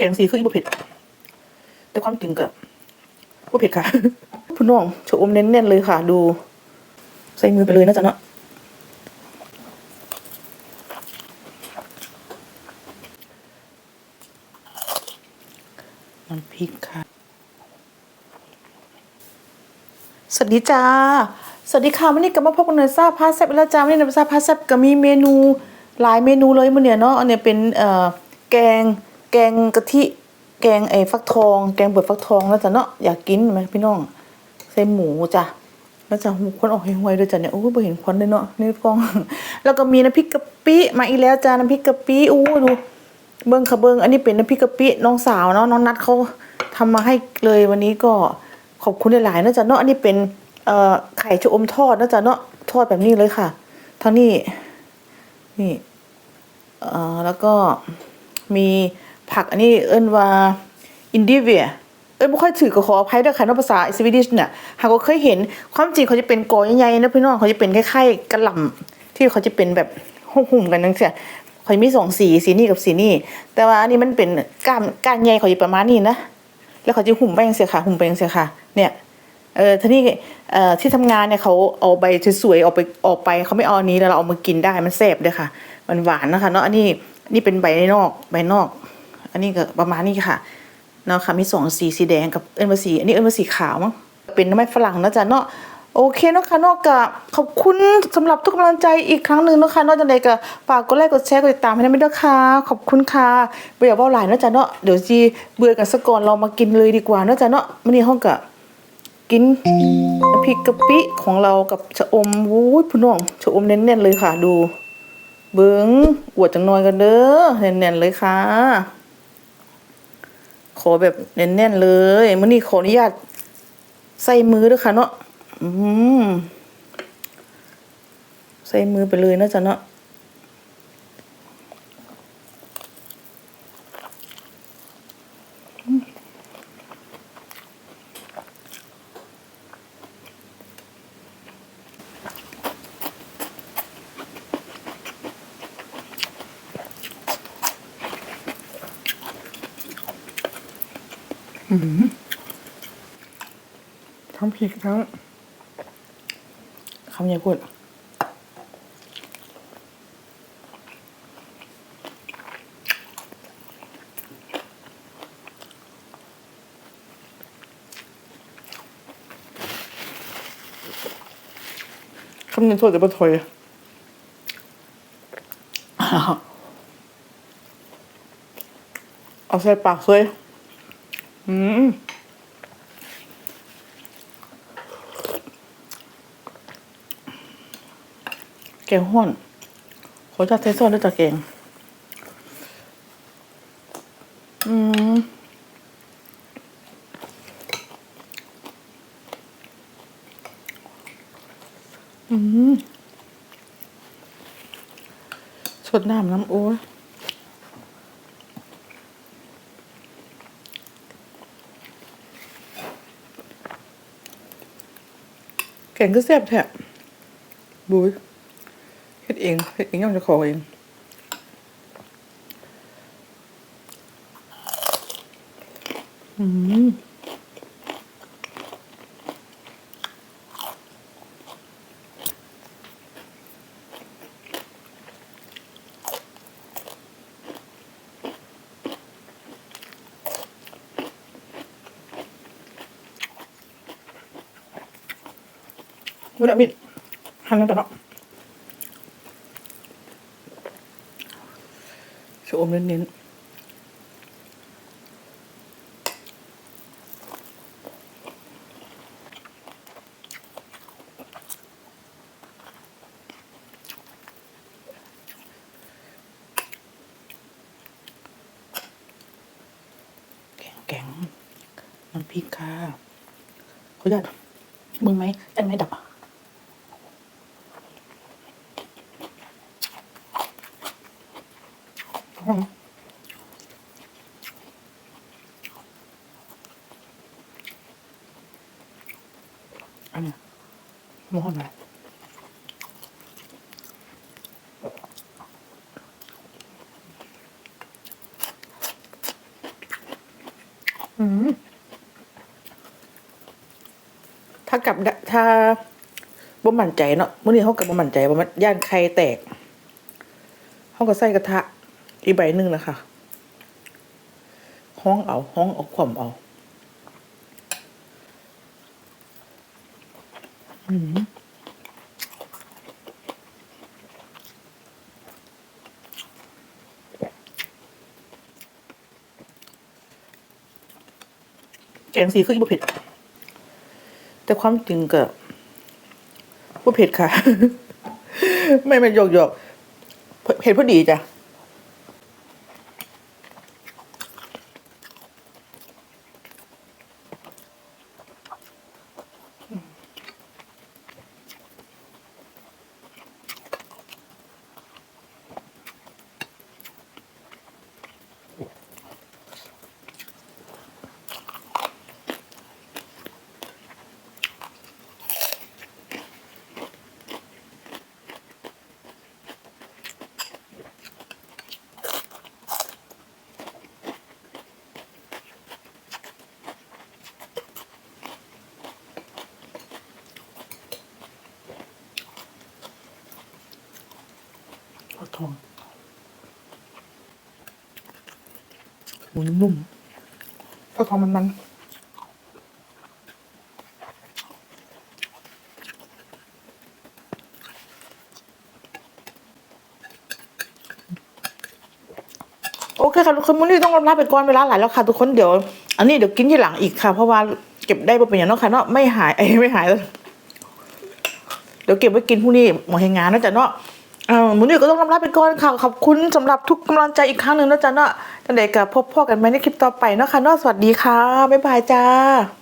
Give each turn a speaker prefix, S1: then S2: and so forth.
S1: กงสีคืออีบ่เผ็ดแต่ความจริงก็บ่เผ็ดค่ะพี่น้องชะอมเน้นๆเลยค่ะ ดู ใส่มือไปเลยนะจ๊ะเนาะน้ำพริกค่ะ สวัสดีจ้า สวัสดีค่ะวันนี้กลับมาพบกันในซาพาแซบแล้วจ้าวันนี้ในซาพาแซบก็มีเมนูหลายเมนูเลยมื้อเนี่ยเนาะอันเนี้ยเป็นเอ่อแกง แกงกะทิแกงไอ้ฟักทอง แกงเปิดฟักทองแล้วจ้ะเนาะอยากกินไหมพี่น้องใส่หมูจ้ะแล้วจะหูควันออกห่วยด้วยจ้ะเนี่ยโอ้ยบ่เห็นควันเลยเนาะในกล้อง แล้วก็มีน้ำพริกกะปิมาอีกแล้วจ้าน้ำพริกกะปิอู้ดูเบิ้งค่ะเบิ้งอันนี้เป็นน้ำพริกกะปิน้องสาวเนาะน้องนัดเขาทำมาให้เลยวันนี้ก็ขอบคุณหลายๆนะจ๊ะเนาะอันนี้เป็นเอ่อไข่ชะอมทอดนะจ๊ะเนาะทอดแบบนี้เลยค่ะทั้งนี้นี่เอ่อแล้วก็มี ผักอันนี้เอิ้นว่าอินดิเวียเอ้ยไม่ค่อยถือก็ขออภัยด้วยค่ะนอกภาษาสวีดิชเนี่ยหากก็เคยเห็นความจริงเขาจะเป็นกอใหญ่ๆนะพี่น้องเขาจะเป็นคล้ายๆกระหล่ำที่เขาจะเป็นแบบหุ่มๆกันนั่นเสียเขาจะมีสองสีสีนี่กับสีนี่ แต่ว่าอันนี้มันเป็นก้านก้านใหญ่เขาจะประมาณนี้นะแล้วเขาจะหุ่มไปยังเสียค่ะหุ่มไปยังเสียค่ะ เนี่ยเออทีนี้เอ่อที่ทำงานเนี่ยเขาเอาใบสวยๆออกไปออกไปเขาไม่เอาอันนี้แล้วเราเอามากินได้มันแซ่บด้วยค่ะ มันหวานนะคะเนาะอันนี้นี่เป็นใบนอกใบนอก อันนี้ก็ประมาณนี้ค่ะเนาะค่ะมีสองสีสีแดงกับเอิ้นว่าสีอันนี้เอิ้นว่าสีขาวมั้งเป็นน้ำมันฝรั่งนะจ๊ะเนาะโอเคเนาะค่ะเนอกจากขอบคุณสำหรับทุกกำลังใจอีกครั้งหนึ่งเนาะค่ะนอกจากใดก็ฝากกดไลค์กดแชร์กดติดตามให้ด้วยนะคะขอบคุณค่ะบ่อยากเว่าหลายเนาะจ๊ะเนาะเดี๋ยวจีเบื่อกันซะก่อนเรามากินเลยดีกว่าเนาะจ๊ะเนาะมื้อนี้ห้องก็กินพริกกะปิของเรากับชะอมวู้ยพี่น้องชะอมเน้นๆเลยค่ะดู เบิ้งอวดจังน่อยกันเด้อเน้นๆเลยค่ะ ขอแบบเน้นๆเลยมื่อนี้ขออนุญาตใส่มือด้วยค่ะเนาะใส่มือไปเลยนะจ๊ะเนาะ ทั้งพริกทั้งคำใหญ่พูดคำใหญ่พูดแต่ปะถอยเอาใส่ปากเลย อืมแกงห้อนขอจัดเทซอนด้วยจ้ะแกงอืมอืมสดน้ำน้ำโอ้ย งก็แซ่บแท้บุ้ยเฮ็ดเองเฮ็ดเองย่อมจะขอเองอืม ดูดมิดหันแล้วต่อเนาะชะอมเน้นๆแกงแกงน้ำพริกค่ะเขาอยากมึงไหมอันไหมดับอะ อืมอันนี้มองอะไรอืมถ้ากลับถ้าบ่มั่นใจเนาะมื้อนี้เขากับบ่มั่นใจว่ามันย่านไข่แตกเขาก็ใส่กระทะ อีกใบหนึ่งนะคะห้องเอาห้องเอาขวมเอาอืมแกงสีคืออีบ่เผ็ด แต่ความจริงก็บ่เผ็ดค่ะ ไม่ไม่หยอกหยอกเผ็ดพอดีจ้ะ ฟักทองหมูนุ่มๆฟักทองมันมันโอเคค่ะทุกคนมื้อนี้ต้องลาไปก่อนเวลาหลายแล้วค่ะทุกคนเดี๋ยว อันนี้เดี๋ยวกินที่หลังอีกค่ะ เพราะว่าเก็บได้บ่เป็นอย่างเนาะค่ะเนาะไม่หายไอ้ยไม่หายเลยเดี๋ยวเก็บไว้กินพรุ่งนี้หมดเหตุงานนะจ๊ะเนาะเออ มื้อนี้ก็ต้องรำลาไปก่อนค่ะ ขอบคุณสำหรับทุกกำลังใจอีกครั้งหนึ่งนะจ๊ะเนาะจังเด็กกับพบพ่อกันไหมในคลิปต่อไปเนาะค่ะเนาะสวัสดีค่ะ บ๊ายบายจ้า